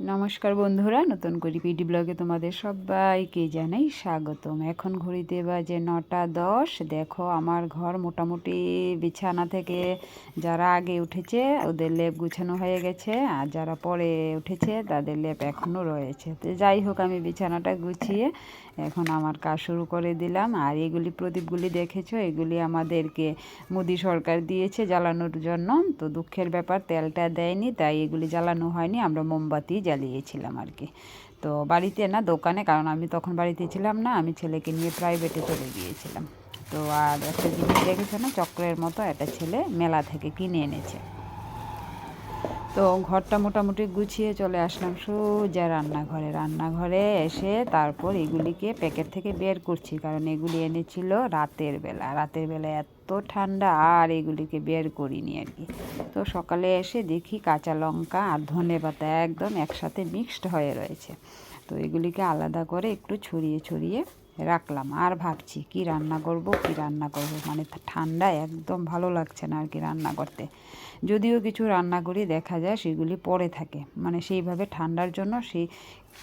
নমস্কার বন্ধুরা, নতুন করে পিডি ব্লগে তোমাদের সবাইকে জানাই স্বাগতম। এখন ঘড়িতে বাজে নটা দশ। দেখো, আমার ঘর মোটামুটি বিছানা থেকে যারা আগে উঠেছে, ওদের লেপ গুছানো হয়ে গেছে, আর যারা পরে উঠেছে, তাদের লেপ এখনও রয়েছে। তো যাই হোক, আমি বিছানাটা গুছিয়ে এখন আমার কাজ শুরু করে দিলাম। আর এগুলি প্রদীপগুলি দেখেছ? এগুলি আমাদেরকে মোদী সরকার দিয়েছে জ্বালানোর জন্য। তো দুঃখের ব্যাপার, তেলটা দেয়নি, তাই এগুলি জ্বালানো হয়নি। আমরা মোমবাতি জ্বালিয়েছিলাম আর কি। তো বাড়িতে না দোকানে, কারণ আমি তখন বাড়িতে ছিলাম না, আমি ছেলেকে নিয়ে প্রাইভেটে চলে গিয়েছিলাম। তো আর একটা জিনিস দেখেছ না, চক্রের মতো একটা ছেলে মেলা থেকে কিনে এনেছে। তো ঘরটা মোটামুটি গুছিয়ে চলে আসলাম, সোজা রান্নাঘরে। রান্নাঘরে এসে তারপর এগুলিকে প্যাকেট থেকে বের করছি, কারণ এগুলি এনেছিল রাতের বেলা। রাতের বেলা এত ঠান্ডা, আর এগুলিকে বের করিনি আর কি। তো সকালে এসে দেখি কাঁচা লঙ্কা আর ধনে পাতা একদম একসাথে মিক্সড হয়ে রয়েছে। তো এগুলিকে আলাদা করে একটু ছড়িয়ে ছড়িয়ে রাখলাম। আর ভাবছি, কি রান্না করব, কি রান্না করব? মানে ঠান্ডা একদম ভালো লাগছে না আর কি রান্না করতে। যদিও কিছু রান্না করি, দেখা যায় সেগুলি পড়ে থাকে। মানে সেইভাবে ঠান্ডার জন্য সেই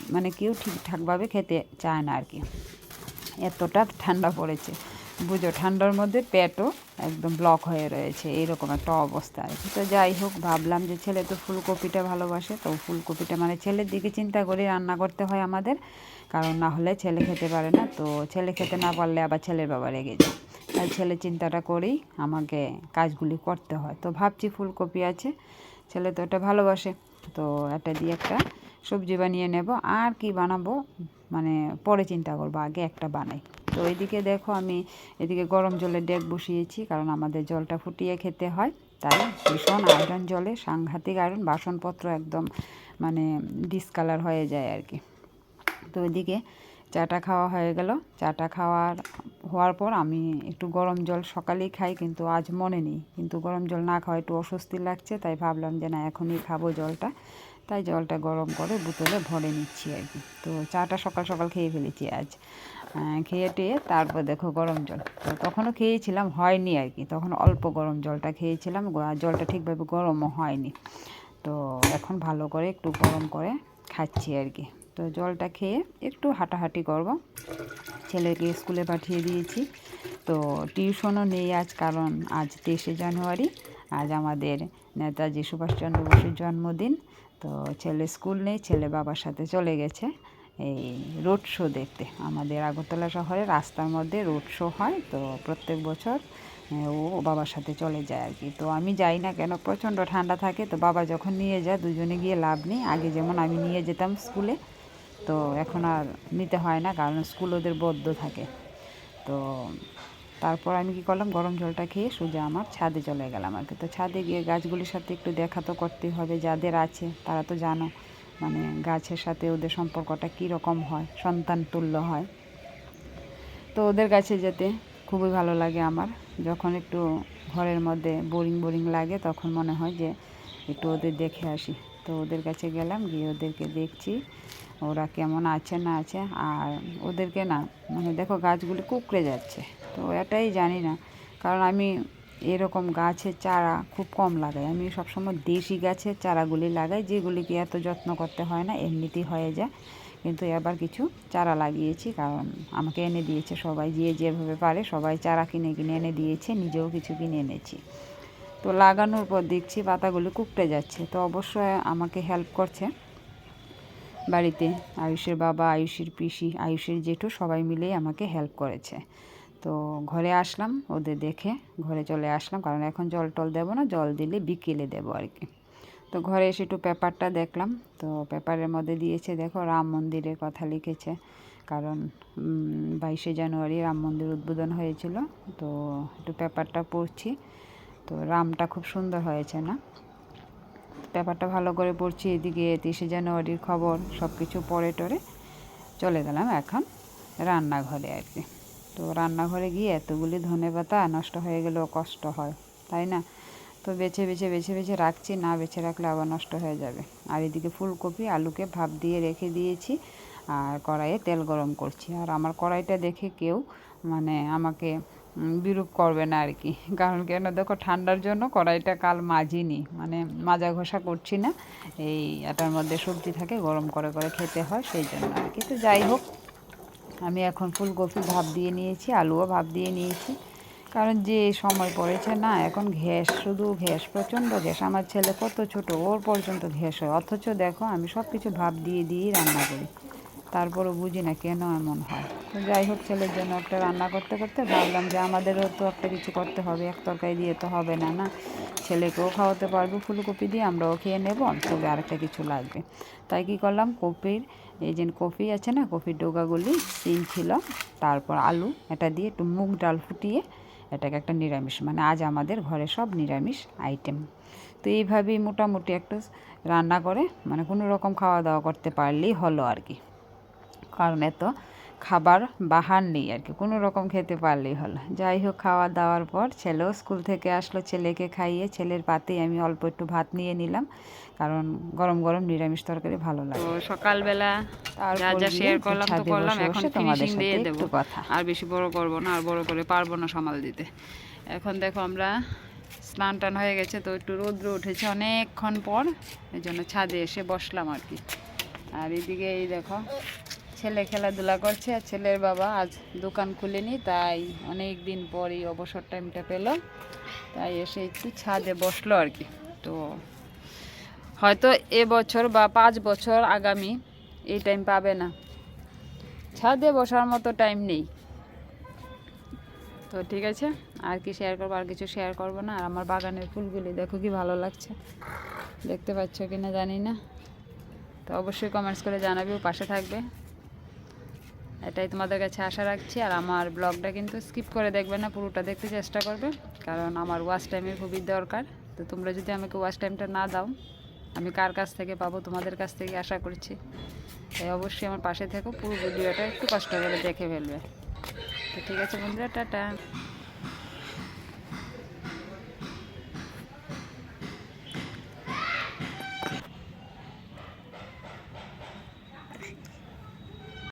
মানে কেউ ঠিকঠাকভাবে খেতে চায় না আর কি। এতটা ঠান্ডা পড়েছে। বুঝো, ঠান্ডার মধ্যে পেটও একদম ব্লক হয়ে রয়েছে, এইরকম একটা অবস্থা আর তো যাই হোক, ভাবলাম যে ছেলে তো ফুলকপিটা ভালোবাসে, তো ফুলকপিটা মানে ছেলের দিকে চিন্তা করে রান্না করতে হয় আমাদের, কারণ না হলে ছেলে খেতে পারে না, তো ছেলে খেতে না পারলে আবার ছেলের বাবা রেগে যায়। তাই ছেলে চিন্তাটা করেই আমাকে কাজগুলি করতে হয়। তো ভাবছি ফুলকপি আছে, ছেলে তো ওটা ভালোবাসে, তো এটা দিয়ে একটা সবজি বানিয়ে নেব। আর কি বানাবো মানে পরে চিন্তা করব, আগে একটা বানাই। তো এদিকে দেখো আমি এদিকে গরম জলে ডেক বসিয়েছি, কারণ আমাদের জলটা ফুটিয়ে খেতে হয়। তাই ভীষণ আয়রন জলে, সাংঘাতিক আয়রন, বাসনপত্র একদম মানে ডিসকালার হয়ে যায় আর কি। তো ওইদিকে চাটা খাওয়া হয়ে গেল। চাটা খাওয়ার হওয়ার পর আমি একটু গরম জল সকালেই খাই, কিন্তু আজ মনে নেই। কিন্তু গরম জল না খাওয়া একটু অস্বস্তি লাগছে, তাই ভাবলাম যে না, এখনই খাব জলটা। তাই জলটা গরম করে বোতলে ভরে নিচ্ছি আর কি। তো চাটা সকাল সকাল খেয়ে ফেলেছি আজ। খেয়ে টেয়ে তারপর দেখো গরম জল। তো তখনও খেয়েছিলাম, হয়নি আর কি। তখন অল্প গরম জলটা খেয়েছিলাম জলটা ঠিকভাবে গরমও হয়নি। তো এখন ভালো করে একটু গরম করে খাচ্ছি আর কি। তো জলটা খেয়ে একটু হাঁটাহাঁটি করব। ছেলেকে স্কুলে পাঠিয়ে দিয়েছি। তো টিউশনও নেই আজ, কারণ আজ তেইশে জানুয়ারি। আজ আমাদের নেতাজি সুভাষচন্দ্র বসুর জন্মদিন। তো ছেলে স্কুল নেই, ছেলে বাবার সাথে চলে গেছে। এই রোড শো দেখতে। আমাদের আগরতলা শহরে রাস্তার মধ্যে রোড শো হয়, তো প্রত্যেক বছর ও বাবার সাথে চলে যায় আর কি। তো আমি যাই না কেন, প্রচণ্ড ঠান্ডা থাকে, তো বাবা যখন নিয়ে যায়, দুজনে গিয়ে লাভ নেই। আগে যেমন আমি নিয়ে যেতাম স্কুলে, তো এখন আর নিতে হয় না, কারণ স্কুল ওদের বদ্ধ থাকে। তো তারপর আমি কি করলাম, গরম জলটা খেয়ে সোজা আমার ছাদে চলে গেলাম আর কি। তো ছাদে গিয়ে গাছগুলির সাথে একটু দেখা তো করতেই হবে, যাদের আছে তারা তো জানো। মানে গাছের সাথে ওদের সম্পর্কটা কী রকম হয়, সন্তান তুল্য হয়। তো ওদের কাছে যেতে খুবই ভালো লাগে আমার। যখন একটু ঘরের মধ্যে বোরিং বোরিং লাগে, তখন মনে হয় যে একটু ওদের দেখে আসি। তো ওদের কাছে গেলাম, গিয়ে ওদেরকে দেখছি, ওরা কেমন আছে না আছে। আর ওদেরকে না মানে দেখো গাছগুলি কুকড়ে যাচ্ছে। তো এটাই জানি না, কারণ আমি এরকম গাছের চারা খুব কম লাগাই। আমি সবসময় দেশি গাছের চারাগুলি লাগাই, যেগুলিকে এত যত্ন করতে হয় না, এমনিতেই হয়ে যায়। কিন্তু এবার কিছু চারা লাগিয়েছি, কারণ আমাকে এনে দিয়েছে সবাই, যে যেভাবে পারে সবাই চারা কিনে কিনে এনে দিয়েছে, নিজেও কিছু কিনে এনেছি। তো লাগানোর পর দেখছি পাতাগুলি কুকড়ে যাচ্ছে। তো অবশ্যই আমাকে হেল্প করছে বাড়িতে, আয়ুষের বাবা, আয়ুষের পিসি, আয়ুষের জেঠু সবাই মিলেই আমাকে হেল্প করেছে। তো ঘরে আসলাম, ওদের দেখে ঘরে চলে আসলাম, কারণ এখন জল টল দেবো না, জল দিলে বিকেলে দেবো আর কি। তো ঘরে এসে একটু পেপারটা দেখলাম, তো পেপারের মধ্যে দিয়েছে, দেখো রাম মন্দিরের কথা লিখেছে, কারণ বাইশে জানুয়ারি রাম মন্দির উদ্বোধন হয়েছিল, তো একটু পেপারটা পড়ছি, তো রামটা খুব সুন্দর হয়েছে না? পেপারটা ভালো করে পড়ছি, এদিকে তেইশে জানুয়ারির খবর সব কিছু পরে টরে চলে গেলাম এখন রান্নাঘরে আর কি। তো রান্নাঘরে গিয়ে এতগুলি ধনে পাতা নষ্ট হয়ে গেলেও কষ্ট হয়, তাই না? তো বেছে বেছে বেছে বেছে রাখছি, না বেছে রাখলে আবার নষ্ট হয়ে যাবে। আর এদিকে ফুলকপি, আলুকে ভাপ দিয়ে রেখে দিয়েছি আর কড়াইয়ে তেল গরম করছি। আর আমার কড়াইটা দেখে কেউ মানে আমাকে বিরূপ করবে না আর কি। কারণ কেন? দেখো, ঠান্ডার জন্য কড়াইটা কাল মাজিনি। মানে মাজা ঘষা করছি না, এই এটার মধ্যে সবজি থাকে গরম করে করে খেতে হয়, সেই জন্য আর কি। তো যাই হোক আমি এখন ফুলকপি ভাব দিয়ে নিয়েছি, আলুও ভাব দিয়ে নিয়েছি। কারণ যে সময় পড়েছে না, এখন ঘ্যাস, শুধু ঘ্যাস, প্রচণ্ড ঘ্যাস। আমার ছেলে কত ছোট, ওর পর্যন্ত ঘ্যাস হয়। অথচ দেখো, আমি সব কিছু ভাব দিয়ে দিয়েই রান্না করি। তারপরও বুঝি না কেন এমন হয়। যাই হোক, ছেলের জন্য একটা রান্না করতে করতে ভাবলাম যে আমাদেরও তো একটা কিছু করতে হবে, এক তরকারি দিয়ে তো হবে না না? ছেলেকেও খাওয়াতে পারব, ফুলকপি দিয়ে আমরাও খেয়ে নেব তবে আরেকটা কিছু লাগবে। তাই কি করলাম, কপির, এই যে কফি আছে না, কফির ডোকাগুলি সিম ছিল, তারপর আলু, এটা দিয়ে একটু মুগ ডাল ফুটিয়ে এটাকে একটা নিরামিষ মানে আজ আমাদের ঘরে সব নিরামিষ আইটেম। তো এইভাবেই মোটামুটি একটা রান্না করে মানে কোনো রকম খাওয়া দাওয়া করতে পারলেই হলো আর কি। কারণ এত খাবার বাহার নেই আর কি। কোনো রকম খেতে পারলেই হলো। যাই হোক খাওয়া দাওয়ার পর ছেলেও স্কুল থেকে আসলো ছেলেকে খাইয়ে ছেলের পাতেই আমি অল্প একটু ভাত নিয়ে নিলাম। কারণ গরম গরম নিরামিষ তরকারি ভালো লাগে। সকালবেলা যা যা শেয়ার করলাম তো করলাম। এখন ফিনিশিং দিয়ে সাথে কথা। আর বেশি বড় করব না আর বড় করে পারব না সামাল দিতে। এখন দেখো আমরা স্নান টান হয়ে গেছে তো একটু রৌদ্র উঠেছে অনেকক্ষণ পর। এই জন্য ছাদে এসে বসলাম আর কি। আর এদিকে এই দেখো ছেলে খেলাধুলা করছে আর ছেলের বাবা আজ দোকান খুলেনি, তাই অনেক দিন পর এই অবসর টাইমটা পেল। তাই এসে একটু ছাদে বসল আর কি। তো হয়তো এবছর বা পাঁচ বছর আগামী এই টাইম পাবে না। ছাদে বসার মতো টাইম নেই। তো ঠিক আছে, আর কি শেয়ার করব, আর কিছু শেয়ার করব না। আর আমার বাগানের ফুলগুলি দেখো কি ভালো লাগছে। দেখতে পাচ্ছ কি না জানি না। তো অবশ্যই কমেন্টস করে জানাবেও পাশে থাকবে। এটাই তোমাদের কাছে আশা রাখছি। আর আমার ব্লগটা কিন্তু স্কিপ করে দেখবে না, পুরোটা দেখতে চেষ্টা করবে। কারণ আমার ওয়াশ টাইমের খুবই দরকার। তো তোমরা যদি আমাকে ওয়াশ টাইমটা না দাও, আমি কার কাছ থেকে পাবো, তোমাদের কাছ থেকে আশা করছি। তাই অবশ্যই আমার পাশে থেকো, পুরো ভিডিওটা একটু কষ্ট করে দেখে ফেলবে। তো ঠিক আছে বন্ধুরা, টাটা।